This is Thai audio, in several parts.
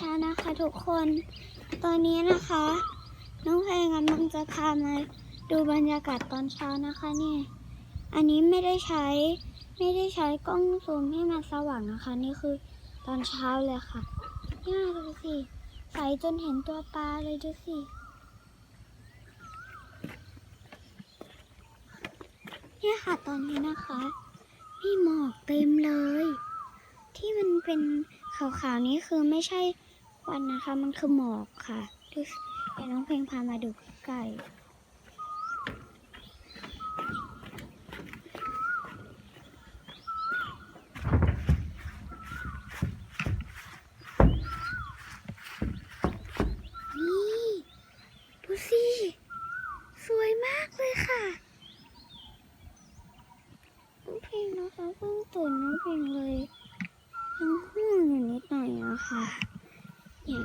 เช้านะคะทุกคน ตอนนี้นะคะ น้องเพลงกำลังจะพามาดูบรรยากาศตอนเช้านะคะนี่อันนี้ไม่ได้ใช้ไม่ได้ใช้กล้องซูมให้มันสว่างนะคะ นี่คือตอนเช้าเลยค่ะนี่ยดูสิใสจนเห็นตัวปลาเลยดูสิเนี่ยค่ะตอนนี้นะคะมีหมอกเต็มเลย ที่มันเป็นขาวๆนี้คือไม่ใช่ วันนะคะ มันคือหมอกค่ะดูสิเดี๋ยวน้องเพลงพามาดูใกล้นี่ดูสิสวยมากเลยค่ะน้องเพลงนะคะเพิ่งตื่นน้องเพลงเลยยังห่วงอยู่นิดหน่อยนะคะ นี่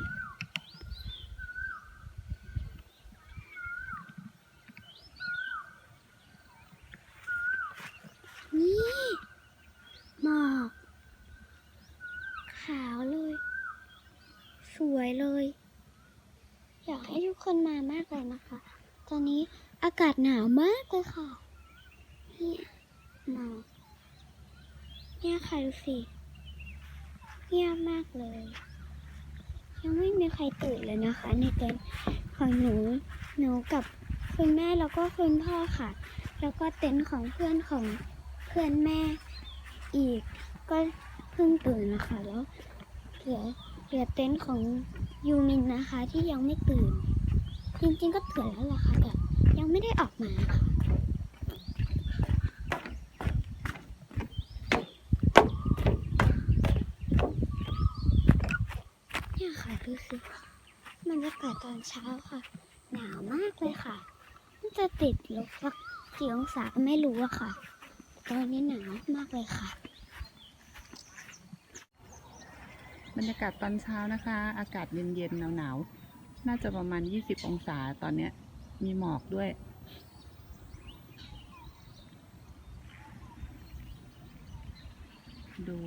หมอกขาวเลย สวยเลย อยากให้ทุกคนมามากเลยนะคะ ตอนนี้อากาศหนาวมากเลยค่ะเนี่ยหมอกเนี่ยค่ะดูสิเงียบมากเลย ยังไม่มีใครตื่นเลยนะคะ ในเต็นท์ของหนูหนูกับคุณแม่แล้วก็คุณพ่อค่ะ แล้วก็เต็นท์ของเพื่อนของเพื่อนแม่อีก ก็เพิ่งตื่นนะคะแล้วเหลือเหลือเต็นท์ของยูมินนะคะที่ยังไม่ตื่น จริงๆก็ตื่นแล้วล่ะค่ะแต่ยังไม่ได้ออกมาค่ะ เนี่ยค่ะดูสิบรรยาศตอนเช้าค่ะ หนาวมากเลยค่ะมันจะติดลบสักกี่องศาก็ไม่รู้อะค่ะ ตอนนี้หนาวมากเลยค่ะ บรรยากาศตอนเช้านะคะ อากาศเย็นๆหนาวๆ น่าจะประมาณ 20 องศาตอนเนี้ย มีหมอกด้วยดู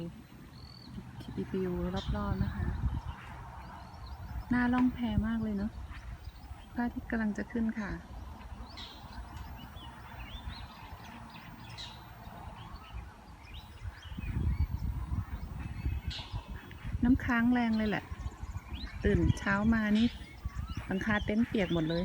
ทีวิวรอบๆนะคะ หน้าล่องแพมากเลยเนาะพระอาทิตย์กำลังจะขึ้นค่ะ น้ำค้างแรงเลยแหละ ตื่นเช้ามานี่หลังคาเต็นท์เปียกหมดเลย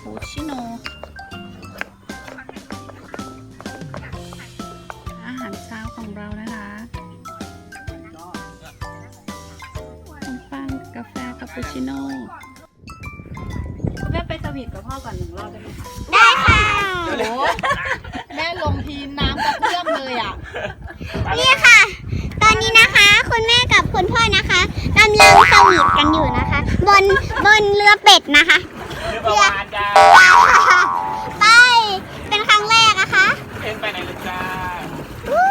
ปูชิโน อาหารเช้าของเรานะคะขนมปังกาแฟคาปูชิโน่แม่ไปสวีทกับพ่อก่อนหนึ่งรอบได้ไหมคะได้ค่ะโอ้โหแม่ลงทีน้ำกระเพื่อมเลยอะ นี่ค่ะ ตอนนี้นะคะคุณแม่กับคุณพ่อนะคะกำลังสวีทกันอยู่นะคะ บนบนเรือเป็ดนะคะ เรือ ไป เป็นครั้งแรกนะคะเอ็นไปไหนเลยจ้าวู้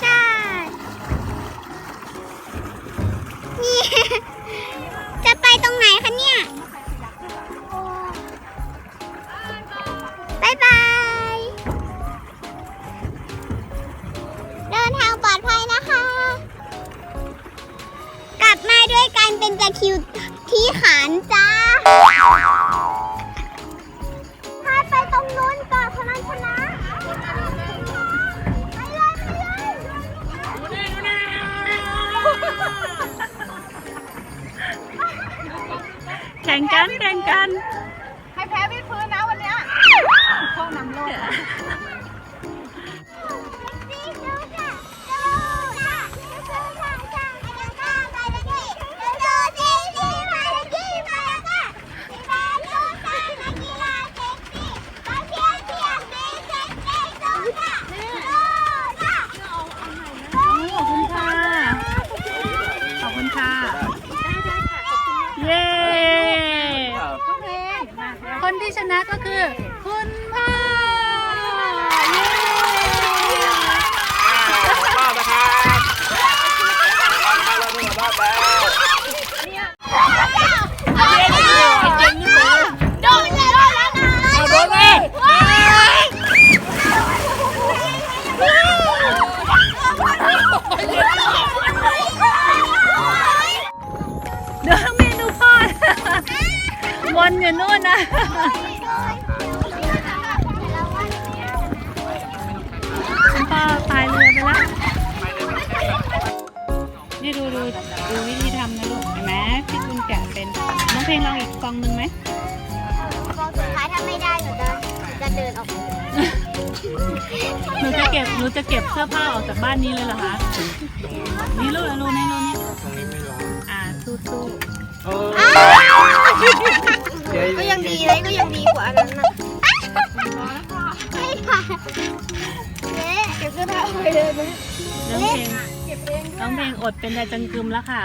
ใช่ นี่ จะไปตรงไหนคะเนี่ยบายบาย ให้แพ้พี่พื้นนะวันเนี้ยพ่อนำโลก คนที่ชนะก็คือ คุณพ่อเย้รอบนะครับรอบแล้วนี่รอบแล้วโดนเลยแล้วนะโดนเลยเดี๋ยวเม วนอยู่นู่นนะคุณพ่อพายเรือไปแล้วนี่ดูดูดูวิธีทำนะลูกเห็นไหมพี่คุณแกะเป็นน้องเพลงลองอีกฟองหนึ่งไหมกองสุดท้ายถ้าไม่ได้หนูจะจะเดินออกหนูจะเก็บหนูจะเก็บเสื้อผ้าออกจากบ้านนี้เลยเหรอคะนี่ลูกลูกนี่ลูก ไปเลยนะน้องเพลงน้องเพลงอดเป็นยาจังกึมแล้วค่ะ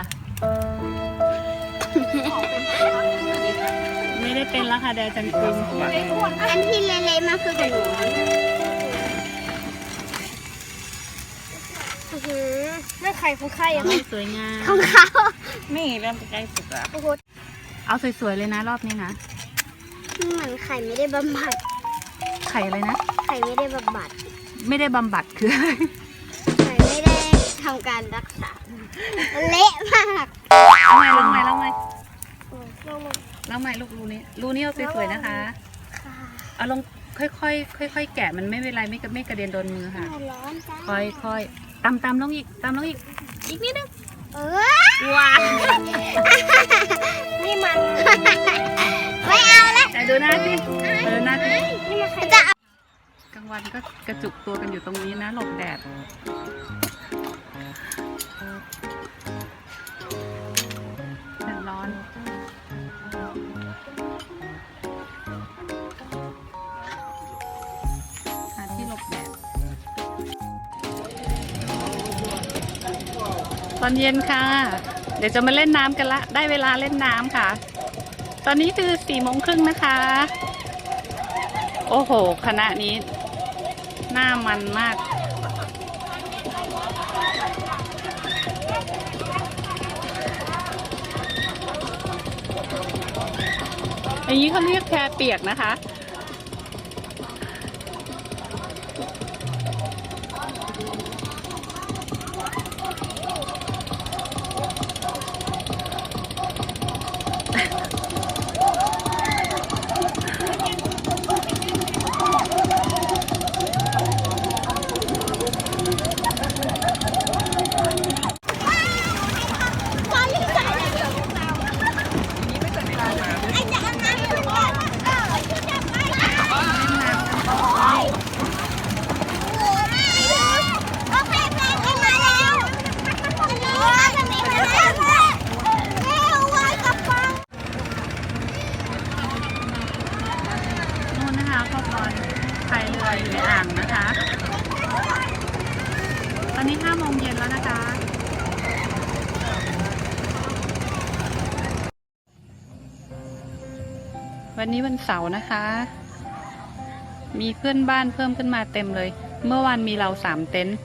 ไม่ได้เป็นแล้วค่ะแดจังกึมอันที่เละๆมันคือของหนูอื้อหือนั่นใครของใครอะไม่สวยงามของเขานี่เริ่มใกล้สุดแล้วโอ้โหเอาสวยๆเลยนะรอบนี้นะเหมือนไข่ไม่ได้บำบัด ไข่อะไรนะ ไข่ไม่ได้บำบัด ไม่ได้บำบัดคืออะไรไข่ไม่ได้ทำการรักษา มันเละมากเอาใหม่ลองใหม่ลองใหม่โอ้ลงมาลองใหม่ลูกรูนี้รูนี้เอาสวยๆนะคะค่ะเอาลงค่อยๆค่อยๆแกะมันไม่เป็นไรไม่กระไม่กระเด็นโดนมือค่ะ ร้อนจ้าค่อยๆตำตำลงอีกตำลงอีก อีกนิดนึงเออว้าวนี่มัน ไม่เอาละไหนดูหน้าสิเออหน้าสินี่มันใครจะเอากลาง วันก็กระจุกตัวกันอยู่ตรงนี้นะ หลบแดดแดดร้อน หาที่หลบแดด ตอนเย็นค่ะ เดี๋ยวจะมาเล่นน้ำกันละ ได้เวลาเล่นน้ำค่ะ ตอนนี้คือสี่โมงครึ่งนะคะ โอ้โห คณะนี้ หน้ามันมากอย่างนี้เขาเรียกแพเปียกนะคะ วันเสาร์นะคะ มีเพื่อนบ้านเพิ่มขึ้นมาเต็มเลย เมื่อวานมีเราสามเต็นท์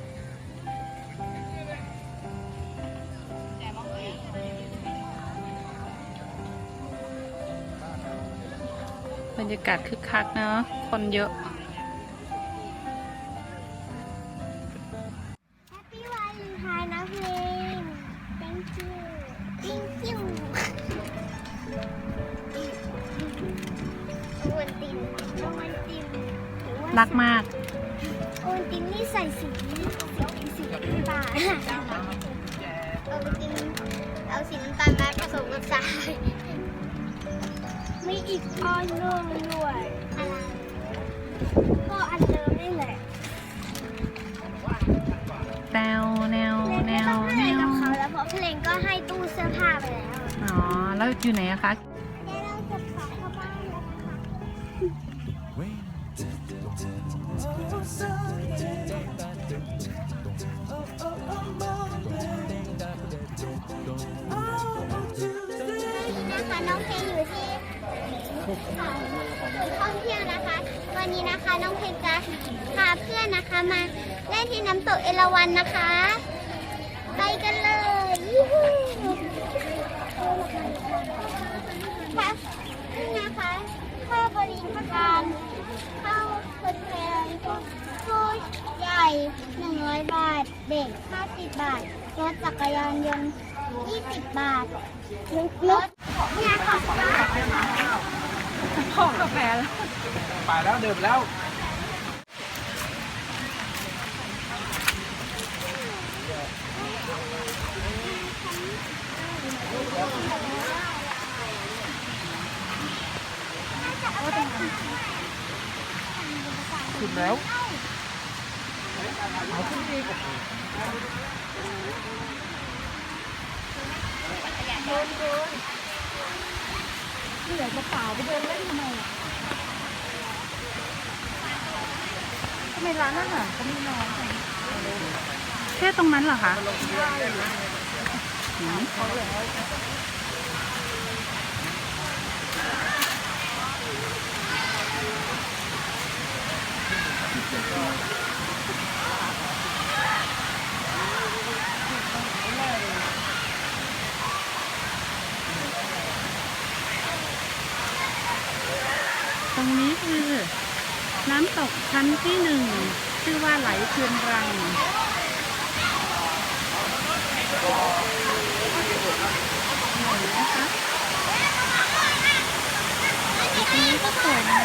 บรรยากาศคึกคักเนาะคนเยอะ รักมาก โอนตินนี่ใส่สีสีสีน้ำตาลโอนตินเอาสีน้ำตาลมาผสมกับทรายมีอีกอันหนึงด้วยอะไรก็อันเดิมนี่แหละแนวแนวแนวต้องแนให้วกับเขาแล้วเพราะเพลงก็ให้ตู้เสื้อผ้าไปแล้ว อ๋อ แล้วอยู่ไหนอะคะ นะคะน้องเพลงอยู่ที่ท่องเที่ยวนะคะ วันนี้นะคะน้องเพชรจะพาเพื่อนนะคะมาเล่นที่น้ำตกเอราวัณนะคะ ไปกันเลยยูฮูค่ะนี่นะคะค่าบริการเข้าคนแทนผู้ใหญ่ 100 บาท เด็ก 50 บาท รถจักรยานยนต์ 20 บาทรถเนี่ยค่ะขอกาแฟแล้วไปแล้วดื่มแล้วขึ้นแล้วเเหลือกระเป๋าไปเดินเล่นทำไมอะทำไมร้านอาหารเขาไม่น้อยจังแค่ตรงนั้นเหรอคะอืมตรง นี้คือน้ำตกชั้นที่หนึ่งชื่อว่าไหลเคือนรังตรงนี้ก็สวยนะ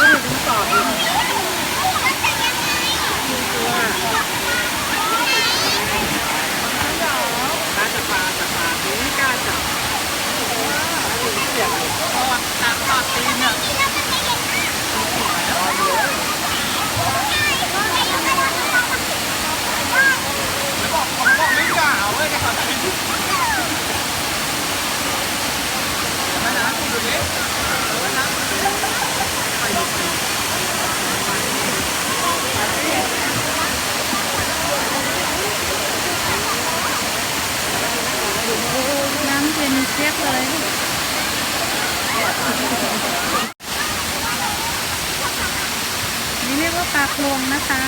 ยูมินไม่กลัวปลานะแต่ว่าต้องเพลงกลัวปลานจะปลาแต่ปลาไม่กล้าจับเสียงเพราะว่าตามปากตีนเนี่ยบอผมบอกไม่กล้าเว้ยกับตีนไม่นะดูดิไม่นะไปดูสิ น้ำ เย็นเชียบเลยนี่เรียกว่าปลาโครงนะคะ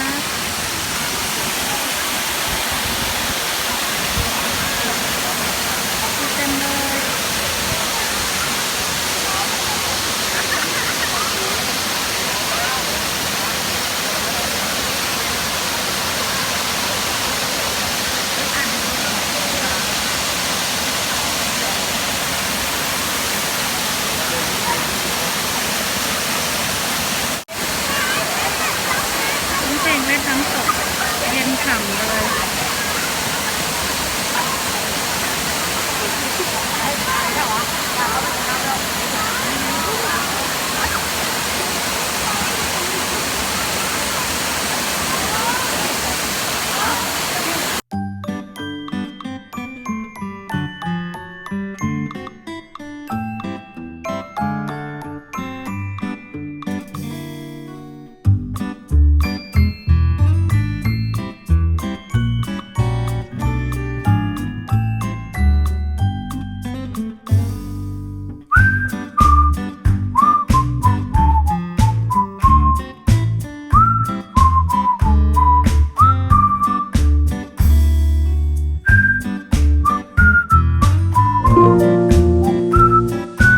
เต็มเลย น้ำเพลงเล่นน้ำตก เย็น ฉ่ำเลย